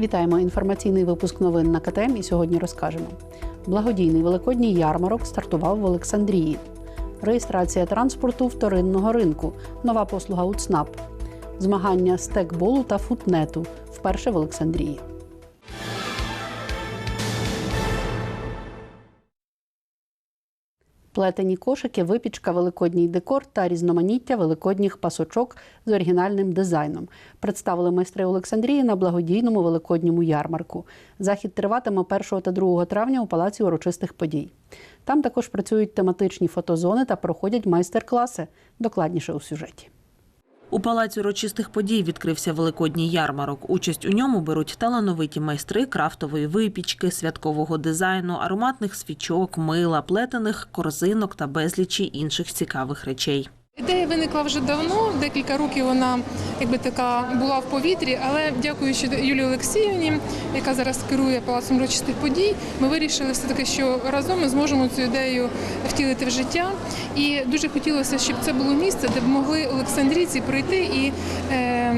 Вітаємо інформаційний випуск новин на КТМ і сьогодні розкажемо. Благодійний великодній ярмарок стартував в Олександрії. Реєстрація транспорту вторинного ринку. Нова послуга УЦНАП. Змагання стекболу та футнету вперше в Олександрії. Плетені кошики, випічка, великодній декор та різноманіття великодніх пасочок з оригінальним дизайном представили майстри Олександрії на благодійному великодньому ярмарку. Захід триватиме 1 та 2 травня у палаці урочистих подій. Там також працюють тематичні фотозони та проходять майстер-класи. Докладніше у сюжеті. У палаці урочистих подій відкрився великодній ярмарок. Участь у ньому беруть талановиті майстри крафтової випічки, святкового дизайну, ароматних свічок, мила, плетених корзинок та безлічі інших цікавих речей. Ідея виникла вже давно, декілька років вона якби така була в повітрі, але дякуючи Юлії Олексіївні, яка зараз керує палацом урочистих подій, ми вирішили все таки, що разом ми зможемо цю ідею втілити в життя. І дуже хотілося, щоб це було місце, де б могли олександрійці прийти і. Е,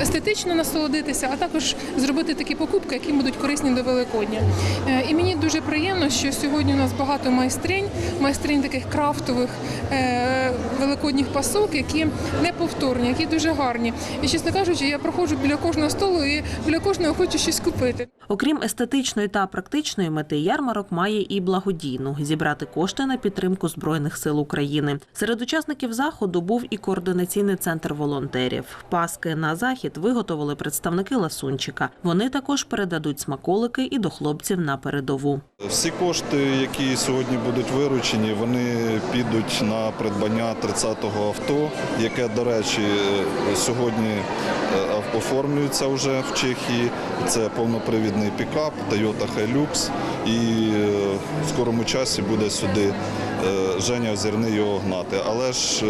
Естетично насолодитися, а також зробити такі покупки, які будуть корисні до Великодня. Е, І мені дуже приємно, що сьогодні у нас багато майстринь, майстринь таких крафтових е, великодніх пасок, які неповторні, які дуже гарні. І чесно кажучи, я проходжу біля кожного столу і біля кожного хочу щось купити. Окрім естетичної та практичної мети, ярмарок має і благодійну зібрати кошти на підтримку збройних сил України. Серед учасників заходу був і координаційний центр волонтерів. Паски на захід виготовили представники ласунчика. Вони також передадуть смаколики і до хлопців на передову. Всі кошти, які сьогодні будуть виручені, вони підуть на придбання 30-го авто, яке, до речі, сьогодні е, оформлюється вже в Чехії. Це повнопривідний пікап Toyota Hilux. І е, в скорому часі буде сюди е, Женя Озірний його гнати. Але ж,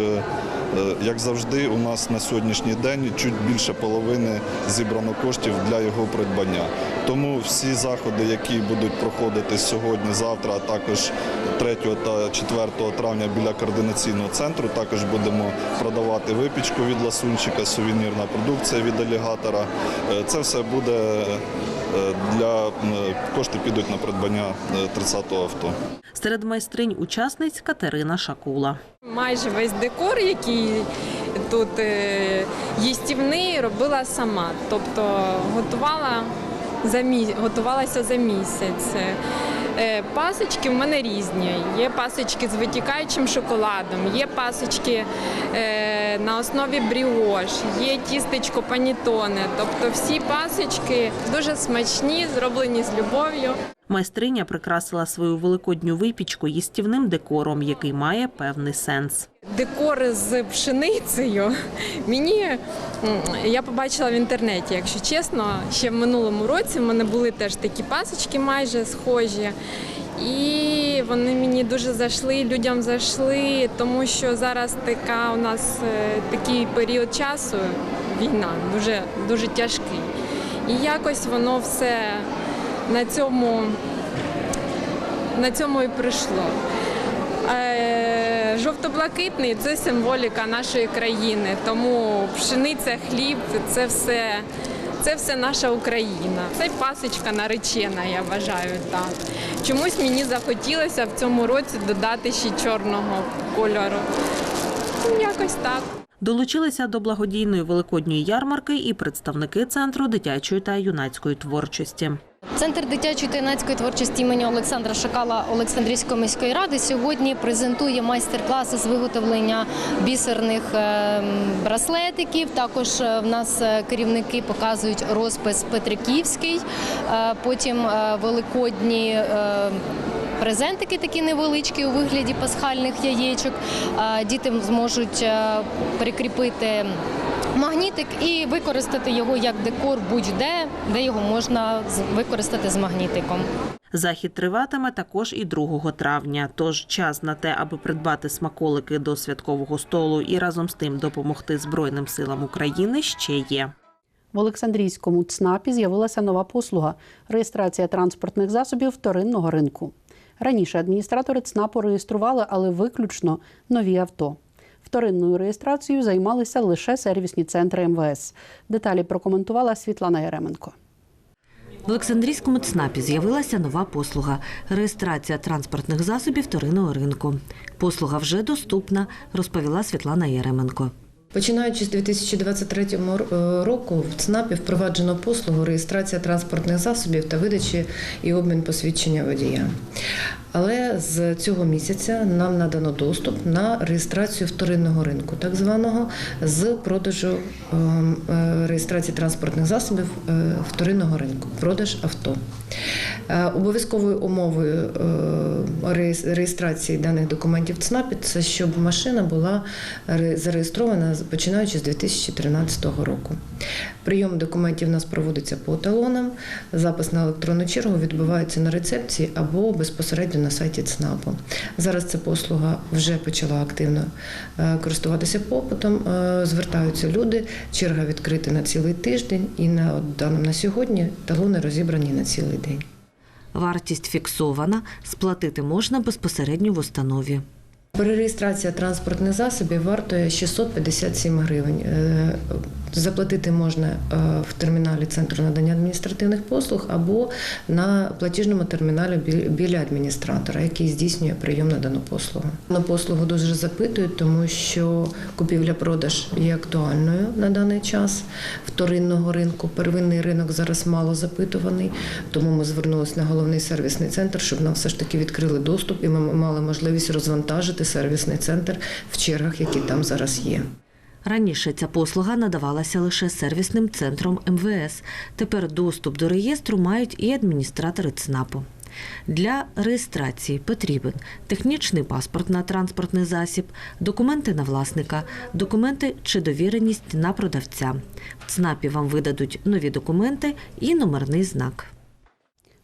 як завжди, у нас на сьогоднішній день чуть більше половини зібрано коштів для його придбання. Тому всі заходи, які будуть проходити сьогодні, завтра, а також 3 та 4 травня біля координаційного центру, також будемо продавати випічку від ласунчика, сувенірна продукція від алігатора. Е, Це все буде е, для кошти підуть на придбання 30-го авто. Серед майстринь учасниць Катерина Шакула. Майже весь декор, який тут е, їстівний, робила сама. Тобто готувала за мі... готувалася за місяць. Е, Пасочки в мене різні. Є пасочки з витікаючим шоколадом, є пасочки е, на основі бріош, є тістечко панітоне. Тобто всі пасочки дуже смачні, зроблені з любов'ю. Майстриня прикрасила свою великодню випічку їстівним декором, який має певний сенс. Декор з пшеницею мені я побачила в інтернеті, якщо чесно, ще в минулому році в мене були теж такі пасочки майже схожі. І вони мені дуже зайшли, людям зайшли, тому що зараз така у нас е, такий період часу, війна, дуже, дуже тяжкий. І якось воно все на цьому, на цьому і прийшло. Е, Жовто-блакитний це символіка нашої країни, тому пшениця, хліб це все, це все наша Україна. Це пасочка наречена, я вважаю так. Чомусь мені захотілося в цьому році додати ще чорного кольору. Ну, Якось так. Долучилися до благодійної великодньої ярмарки і представники центру дитячої та юнацької творчості. Центр дитячої та юнацької творчості імені Олександра Шакала Олександрійської міської ради сьогодні презентує майстер-класи з виготовлення бісерних е, браслетиків. Також е, в нас е, керівники показують розпис Петриківський, е, потім великодні. Презентики такі невеличкі у вигляді пасхальних яєчок. Діти зможуть прикріпити магнітик і використати його як декор будь-де, де його можна використати з магнітиком. Захід триватиме також і 2 травня. Тож час на те, аби придбати смаколики до святкового столу і разом з тим допомогти Збройним силам України, ще є. В Олександрійському ЦНАПі з'явилася нова послуга реєстрація транспортних засобів вторинного ринку. Раніше адміністратори ЦНАПу реєстрували, але виключно нові авто. Вторинною реєстрацією займалися лише сервісні центри МВС. Деталі прокоментувала Світлана Яременко. В Олександрійському ЦНАПі з'явилася нова послуга реєстрація транспортних засобів вторинного ринку. Послуга вже доступна, розповіла Світлана Яременко. Починаючи з 2023 року в ЦНАПі впроваджено послугу реєстрація транспортних засобів та видачі і обмін посвідчення водія. Але з цього місяця нам надано доступ на реєстрацію вторинного ринку, так званого з продажу ем, е, реєстрації транспортних засобів е, вторинного ринку, продаж авто. Е, Обов'язковою умовою е, реєстрації даних документів ЦНАПі це щоб машина була зареєстрована починаючи з 2013 року. Прийом документів у нас проводиться по талонам. Запис на електронну чергу відбувається на рецепції або безпосередньо на сайті ЦНАПу. Зараз ця послуга вже почала активно е, користуватися попитом. Звертаються люди. Черга відкрита на цілий тиждень, і на даним на сьогодні талони розібрані на цілий день. Вартість фіксована, сплатити можна безпосередньо в установі. Перереєстрація транспортних засобів вартує 657 гривень. Е, Заплатити можна е, в терміналі Центру надання адміністративних послуг або на платіжному терміналі біля адміністратора, який здійснює прийом на дану послугу. На послугу дуже запитують, тому що купівля-продаж є актуальною на даний час вторинного ринку. Первинний ринок зараз мало запитуваний, тому ми звернулися на головний сервісний центр, щоб нам все ж таки відкрили доступ і ми мали можливість розвантажити сервісний центр в чергах, які там зараз є. Раніше ця послуга надавалася лише сервісним центром МВС. Тепер доступ до реєстру мають і адміністратори ЦНАПу. Для реєстрації потрібен технічний паспорт на транспортний засіб, документи на власника, документи чи довіреність на продавця. В ЦНАПі вам видадуть нові документи і номерний знак.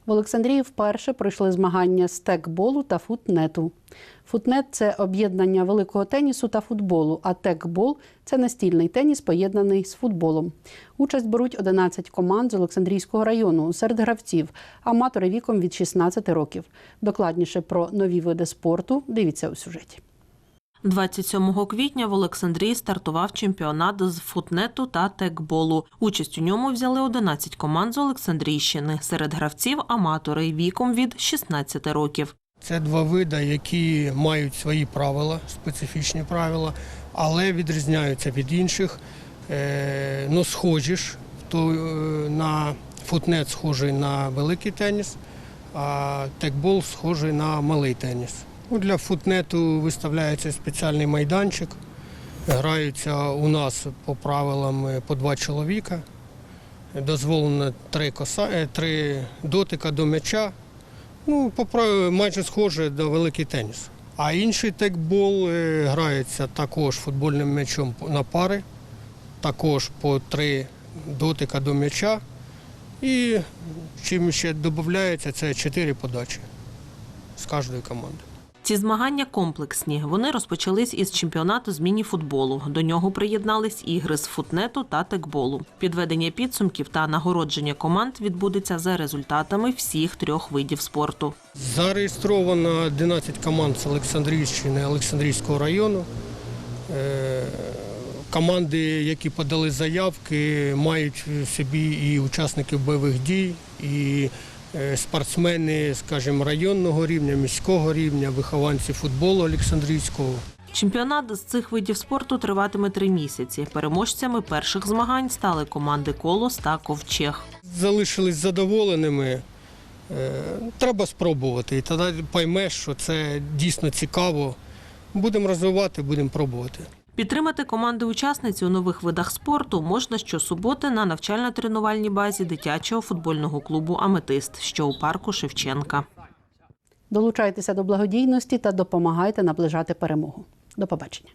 В Олександрії вперше пройшли змагання з текболу та футнету. Футнет це об'єднання великого тенісу та футболу, а текбол це настільний теніс, поєднаний з футболом. Участь беруть 11 команд з Олександрійського району серед гравців, аматори віком від 16 років. Докладніше про нові види спорту дивіться у сюжеті. 27 квітня в Олександрії стартував чемпіонат з футнету та текболу. Участь у ньому взяли 11 команд з Олександрійщини. Серед гравців аматори віком від 16 років. Це два види, які мають свої правила, специфічні правила, але відрізняються від інших. Е, Ну, схожі ж, то е, на футнет схожий на великий теніс, а текбол схожий на малий теніс. Ну, Для футнету виставляється спеціальний майданчик. Граються у нас по правилам е, по два чоловіка. Дозволено три, коса... е, три дотика до м'яча. Ну, майже схоже до великий теніс. А інший текбол е, грається також футбольним м'ячом на пари, також по три дотика до м'яча. І чим ще додається, це чотири подачі з кожної команди. Ці змагання комплексні. Вони розпочались із чемпіонату з міні-футболу. До нього приєднались ігри з футнету та текболу. Підведення підсумків та нагородження команд відбудеться за результатами всіх трьох видів спорту. Зареєстровано 11 команд з Олександрійщини, Олександрійського району. Е, Команди, які подали заявки, мають в собі і учасників бойових дій, і спортсмени, скажімо, районного рівня, міського рівня, вихованці футболу Олександрійського. Чемпіонат з цих видів спорту триватиме три місяці. Переможцями перших змагань стали команди Колос та Ковчег. Залишились задоволеними. Е, Треба спробувати, і тоді поймеш, що це дійсно цікаво. Будемо розвивати, будемо пробувати. Підтримати команди учасниці у нових видах спорту можна щосуботи на навчально-тренувальній базі дитячого футбольного клубу Аметист, що у парку Шевченка. Долучайтеся до благодійності та допомагайте наближати перемогу. До побачення.